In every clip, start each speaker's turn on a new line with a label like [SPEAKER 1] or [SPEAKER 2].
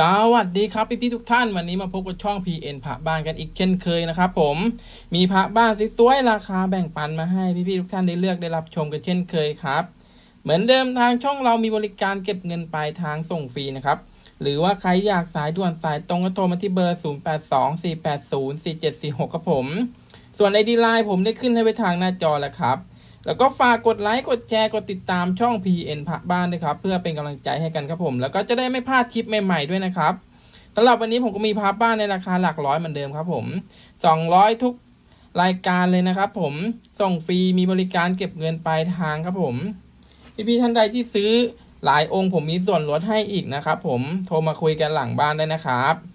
[SPEAKER 1] สวัสดีครับพี่พี่ๆทุกท่านวันนี้มาพบกับช่อง PN พระบ้านกันอีกเช่นเคยนะครับผมมีพระบ้านสวยๆราคาแบ่งปันมาให้พี่พี่ๆทุกท่านได้เลือกได้รับชมกันเช่นเคยครับ เหมือนเดิมทางช่องเรามีบริการเก็บเงินปลายทางส่งฟรีนะครับหรือว่าใครอยากสายด่วนสายตรงก็โทรมาที่เบอร์ 0824804746 ครับผม ส่วนไอดีไลน์ผมได้ขึ้นให้ไว้ทางหน้าจอแล้วครับ แล้วก็ฝากกดไลค์กดแชร์กดติดตามช่อง PN พระบ้านด้วยครับ เพื่อเป็นกำลังใจให้กันครับผม แล้วก็จะได้ไม่พลาดคลิปใหม่ๆด้วยนะครับสำหรับวันนี้ผมก็มีพระบ้านในราคาหลักร้อยเหมือนเดิมครับผม 200 ทุกรายการเลยนะครับผมส่งฟรีมีบริการเก็บเงินปลายทางครับผมพี่ๆท่านใดที่ซื้อหลายองค์ผมมีส่วนลดให้อีกนะครับผมโทรมาคุยกันหลังบ้านได้นะครับ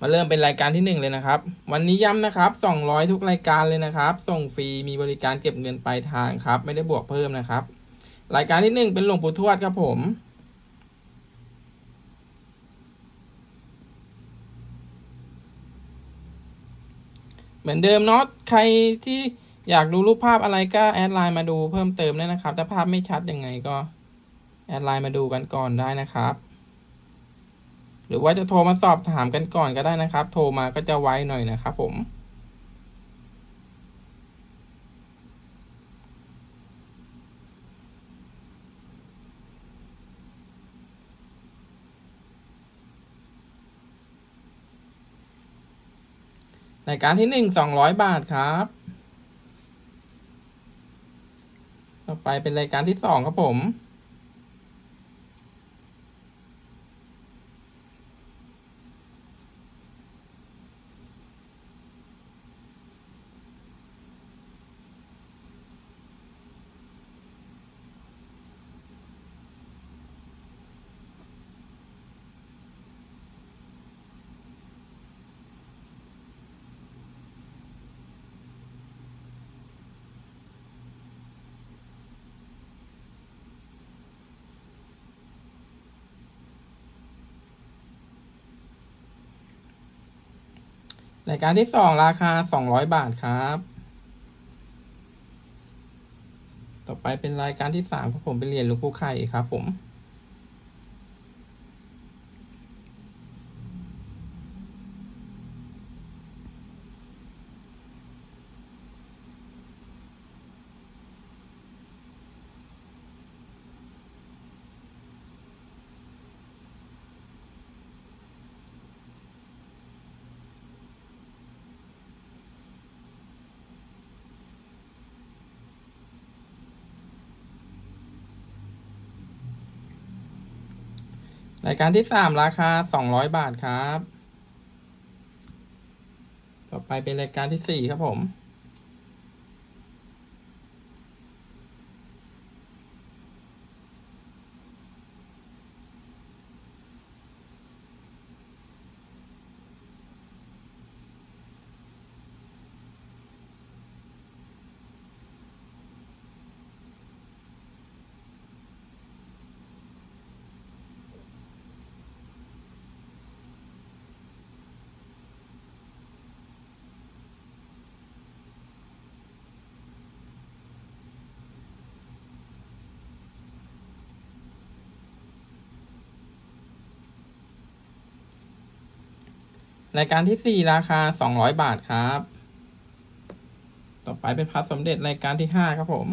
[SPEAKER 1] มาเริ่มเป็นรายการที่หนึ่งเลยนะครับ วันนี้ย้ำนะครับ 200 ทุกรายการเลยนะครับ ส่งฟรีมีบริการเก็บเงินปลายทางครับ ไม่ได้บวกเพิ่มนะครับ รายการที่หนึ่งเป็นหลวงปู่ทวดครับผมเหมือนเดิมเนาะใครที่อยากดูรูปภาพอะไรก็แอดไลน์มาดูเพิ่มเติมได้นะครับ ถ้าภาพไม่ชัดยังไงก็แอดไลน์มาดูกันก่อนได้นะครับ หรือว่าจะโทรมาสอบถามกันก่อนก็ได้นะครับ โทรมาก็จะไวหน่อยนะครับผมรายการที่หนึ่งสองร้อยบาทครับ ต่อไปเป็นรายการที่สองครับผม รายการที่สองราคาสองร้อยบาทครับ ต่อไปเป็นรายการที่สามครับผมเป็นเหรียญหลวงปู่ไข่ครับผม รายการที่สามราคาสองร้อยบาทครับ ต่อไปเป็นรายการที่สี่ครับผม รายการที่สี่ราคาสองร้อยบาทครับ ต่อไปเป็นพัดสมเด็จรายการที่ห้าครับผม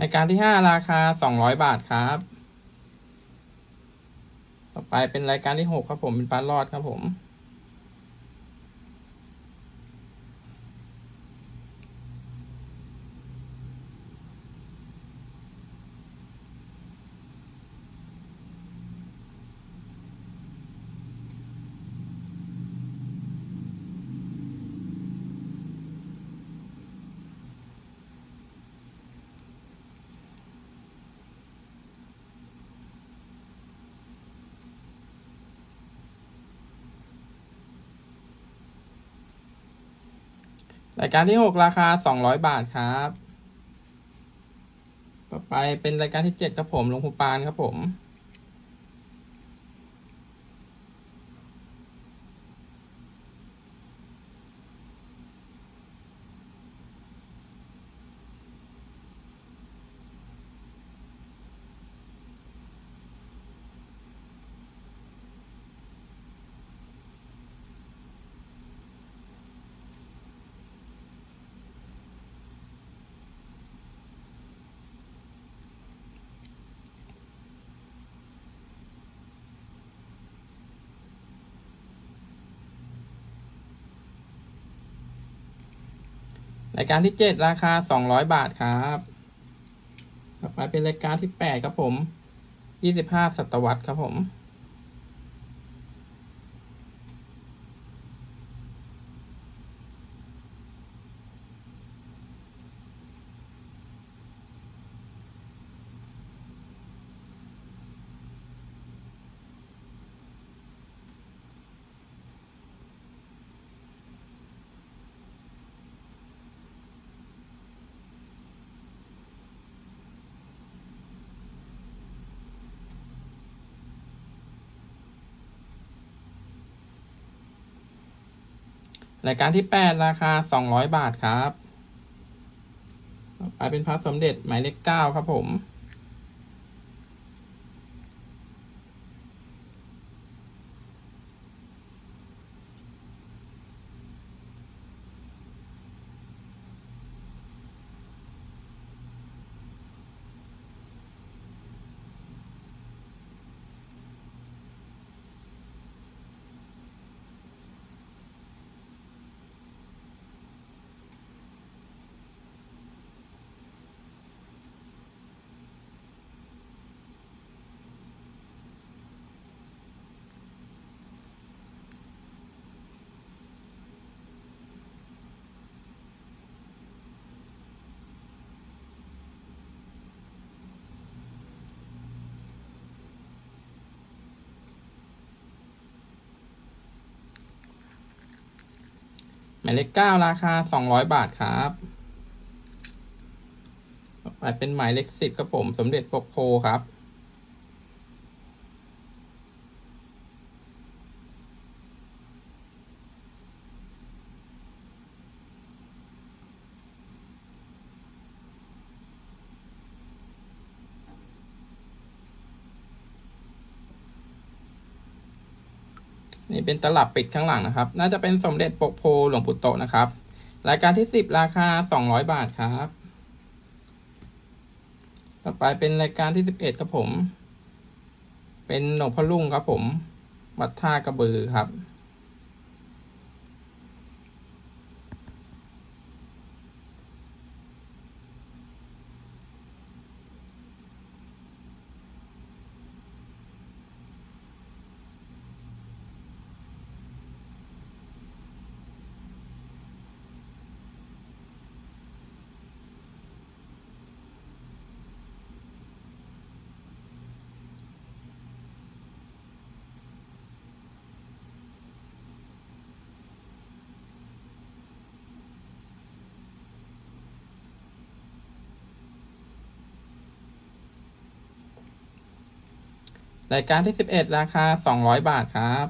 [SPEAKER 1] รายการที่ห้าราคาสองร้อยบาทครับ ต่อไปเป็นรายการที่หกครับผมเป็นปลารอดครับผม รายการที่หกราคาสองร้อยบาทครับ ต่อไปเป็นรายการที่เจ็ดครับผมหลวงปู่ปานครับผม รายการที่เจ็ดราคาสองร้อยบาทครับต่อไปเป็นรายการที่แปดครับผมยี่สิบห้าศตวรรษครับผม รายการที่แปดราคาสองร้อยบาทครับไปเป็นพระสมเด็จหมายเลขเก้าครับผม หมายเลขเก้าราคาสองร้อยบาทครับต่อไปเป็นหมายเลขสิบครับผมสมเด็จปกโพครับ นี่เป็นตลับปิดข้างหลังนะครับ น่าจะเป็นสมเด็จปกโพหลวงปู่โตนะครับ รายการที่สิบราคาสองร้อยบาทครับ ต่อไปเป็นรายการที่สิบเอ็ดครับผม เป็นหลวงพ่อลุ่งครับผม วัดท่ากระบือครับ รายการที่สิบเอ็ดราคาสองร้อยบาทครับ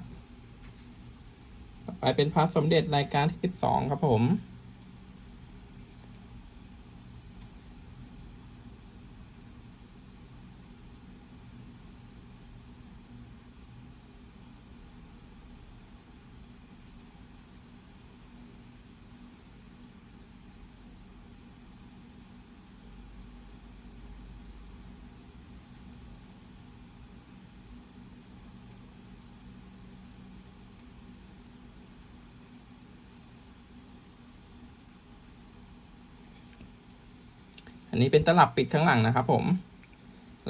[SPEAKER 1] ต่อไปเป็นพระสมเด็จรายการที่สิบสองครับผม อันนี้เป็นตลับปิดข้างหลังนะครับผม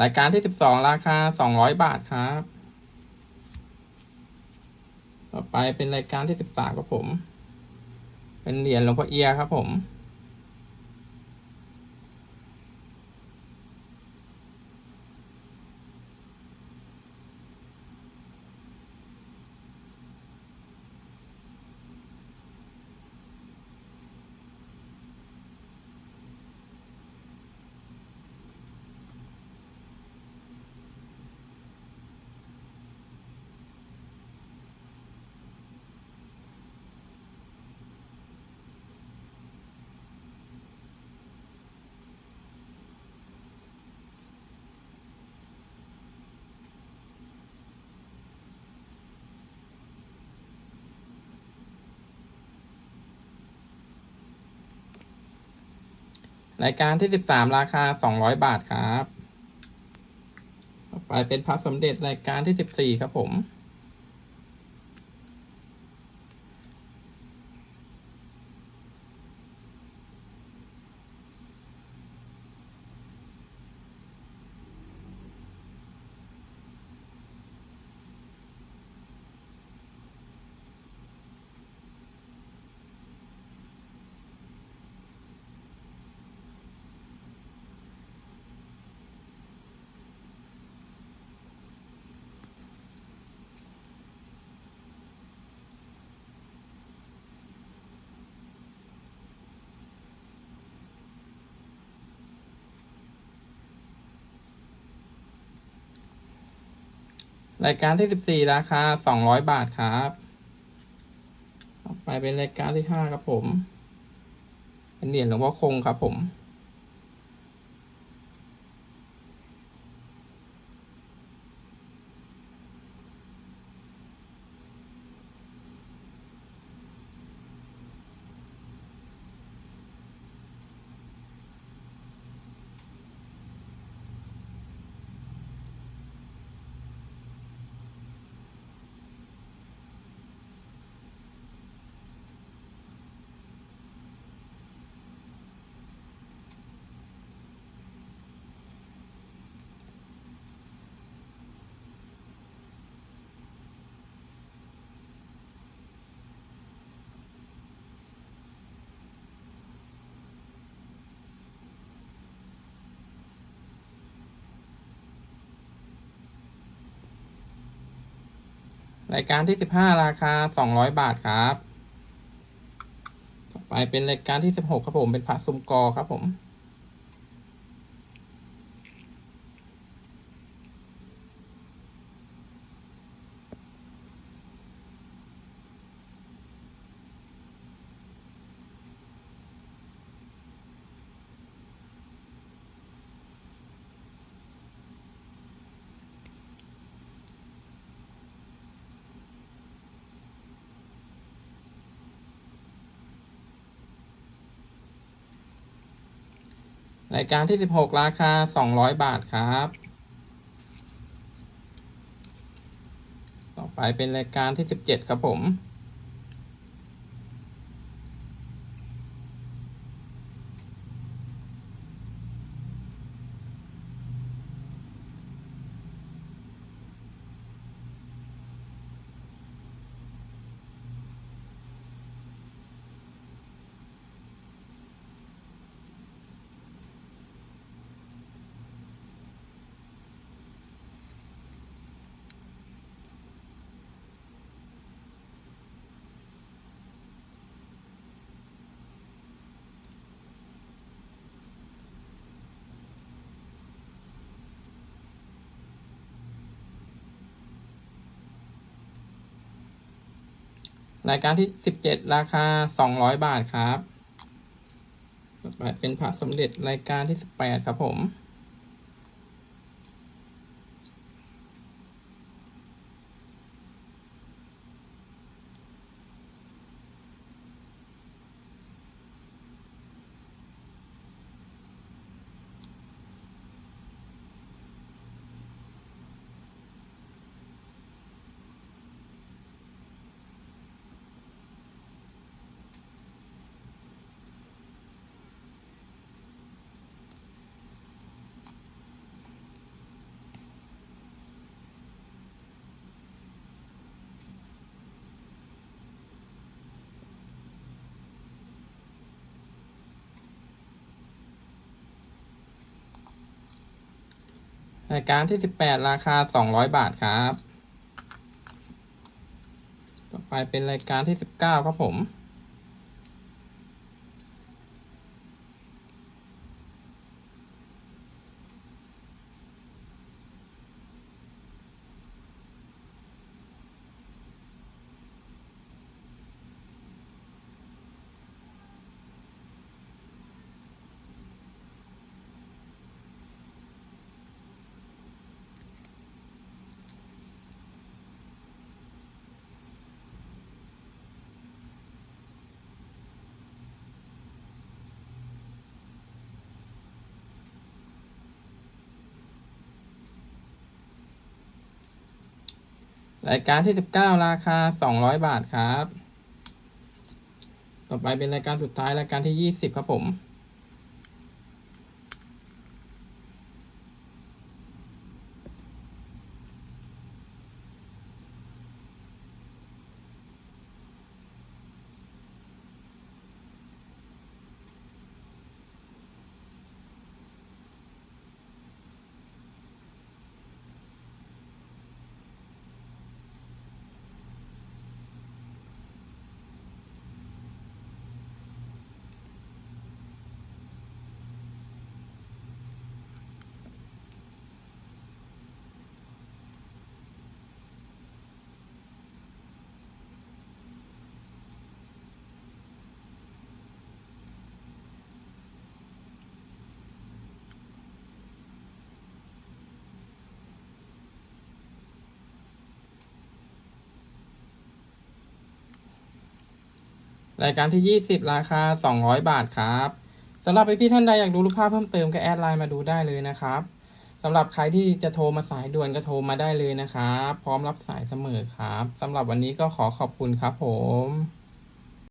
[SPEAKER 1] รายการที่สิบสองราคาสองร้อยบาทครับ ต่อไปเป็นรายการที่สิบสามครับผม เป็นเหรียญหลวงพ่อเอียครับผม รายการที่สิบสามราคาสองร้อยบาทครับ ต่อไปเป็นพระสมเด็จรายการที่สิบสี่ครับผม รายการที่สิบสี่ราคาสองร้อยบาทครับต่อไปเป็นรายการที่ห้าครับผม เป็นเหรียญหลวงพ่อคงครับผม รายการที่สิบห้าราคาสองร้อยบาทครับ ต่อไปเป็นรายการที่สิบหกครับผมเป็นพระซุมกอครับผม รายการที่สิบหกราคาสองร้อยบาทครับ ต่อไปเป็นรายการที่สิบเจ็ดครับผม รายการที่สิบเจ็ดราคาสองร้อยบาทครับเป็นพระสมเด็จรายการที่สิบแปดครับผม รายการที่สิบแปดราคาสองร้อยบาทครับ ต่อไปเป็นรายการที่สิบเก้าครับผม รายการที่สิบเก้าราคาสองร้อยบาทครับ ต่อไปเป็นรายการสุดท้ายรายการที่ยี่สิบครับผม รายการที่ยี่สิบราคาสองร้อยบาทครับสำหรับพี่ท่านใดอยากดูรูปภาพเพิ่มเติมก็แอดไลน์มาดูได้เลยนะครับสำหรับใครที่จะโทรมาสายด่วนก็โทรมาได้เลยนะครับพร้อมรับสายเสมอครับสำหรับวันนี้ก็ขอขอบคุณครับผม